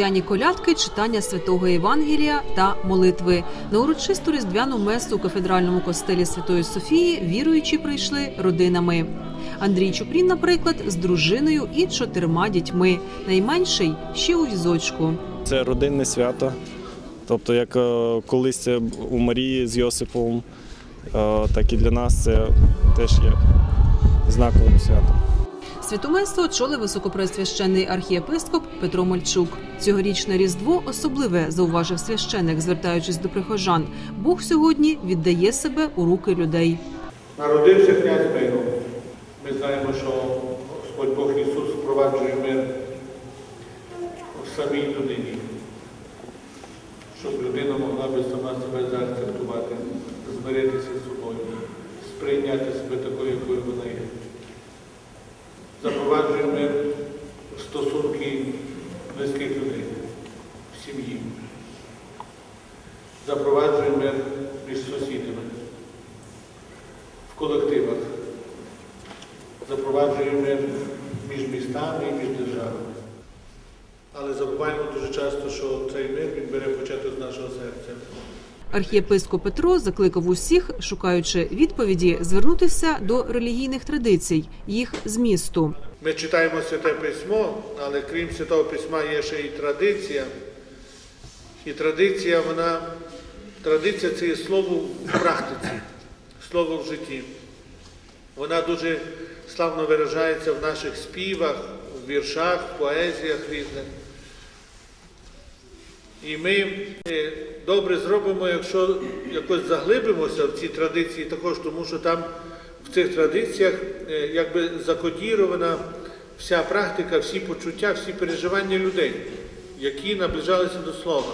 різдвяні колядки, читання святого Євангелія та молитви. На урочисту різдвяну месу у кафедральному костелі Святої Софії віруючі прийшли родинами. Андрій Чупрін, наприклад, з дружиною і чотирма дітьми. Найменший ще у візочку. Це родинне свято. Тобто, як е, колись у Марії з Йосиповим, е, так і для нас це теж є знаковим святом. Святоместо очолив високопресвященний архієпископ Петро Мальчук. Цьогорічне різдво особливе, зауважив священик, звертаючись до прихожан. Бог сьогодні віддає себе у руки людей. Народився князь миру. Ми знаємо, що Господь Бог Ісус впроваджує мир в самій людині, щоб людина могла би сама себе заакцептувати, змиритися з собою, сприйняти себе такою, якою вона є. Запроваджує мир стосунки близьких людей, в сім'ї. Запроваджує мир між сусідами в колективах, запроваджує мир між містами і між державами. Але забуваємо дуже часто, що цей мир він бере початок з нашого серця. Архієпископ Петро закликав усіх, шукаючи відповіді, звернутися до релігійних традицій, їх змісту. Ми читаємо Святе Письмо, але крім Святого Письма є ще і традиція. І традиція, вона, традиція це є слово в практиці, слово в житті. Вона дуже славно виражається в наших співах, в віршах, в поезіях різних. І ми е, добре зробимо, якщо якось заглибимося в ці традиції також, тому що там в цих традиціях е, якби закодірована вся практика, всі почуття, всі переживання людей, які наближалися до слова.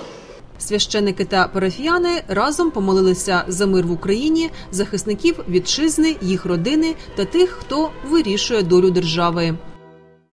Священики та парафіяни разом помолилися за мир в Україні, захисників вітчизни, їх родини та тих, хто вирішує долю держави.